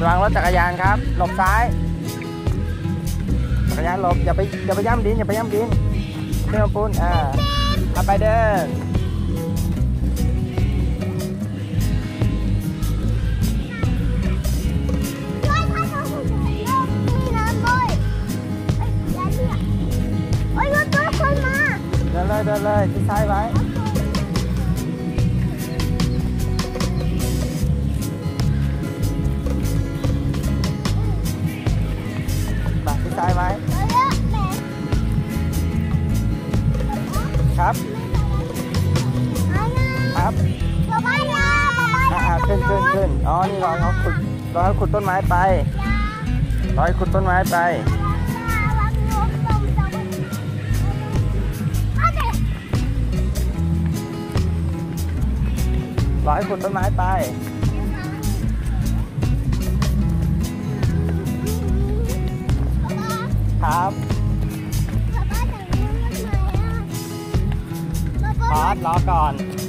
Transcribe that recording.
ระวังรถจักรยานครับ หลบซ้าย จักรยานหลบ อย่าไป อย่าไปย่ำดิน อย่าไปย่ำดินเรื่องปูนอ่าเอาไปเดินช่วยท่านเอาหุ่นยนต์มีน้ำด้วยเอ้ยยายเนี่ยโอ้ยรถรถคนมาเดินเลยเดินเลยที่ซ้ายไว้ ได้ไหมครับ ครับบ๊านาบายอ่านะขึ้นขึ้นขึ้นอ๋อ นี่รอเขาขุดรอเขาขุดต้นไม้ไปรอยขุดต้นไม้ไป รอาเด็กรอยขุดต้นไม้ไป ครับป๊าป๊าแต่งงานไหนอะป๊าพอป๊าสรอก่อนป